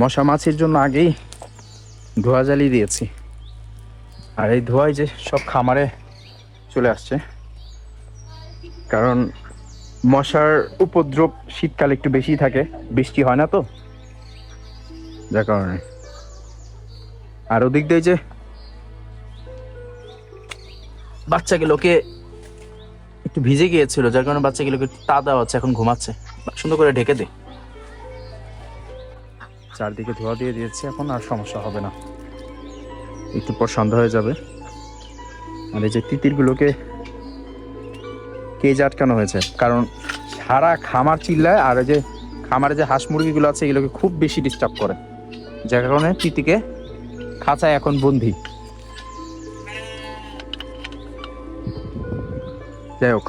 মশা মাছির জন্য আগেই ধোয়া জ্বালিয়ে দিয়েছি। আর এই ধোঁয়ায় যে সব খামারে চলে আসছে। কারণ মশার উপদ্রব শীতকালে একটু বেশি থাকে, বৃষ্টি হয় না তো। যার কারণে। আর ওদিক দিয়ে যে বাচ্চাগুলোকে একটু ভিজে গিয়েছিল, যার কারণে বাচ্চাগুলোকে তা দেওয়া হচ্ছে, এখন ঘুমাচ্ছে। সুন্দর করে ঢেকে দে। চারদিকে ধোয়া দিয়ে দিয়েছে, এখন আর সমস্যা হবে না। একটু পর সন্ধ্যা হয়ে যাবে। আর এই যে তিতিরগুলোকে কেজ আটকানো হয়েছে? কারণ সারা খামার চিল্লায় আর এই যে খামারে যে হাঁস মুরগিগুলো আছে, এগুলোকে খুব বেশি ডিস্টার্ব করে। যার কারণে তিতিকে খাঁচায় এখন বন্দি। যাই হোক।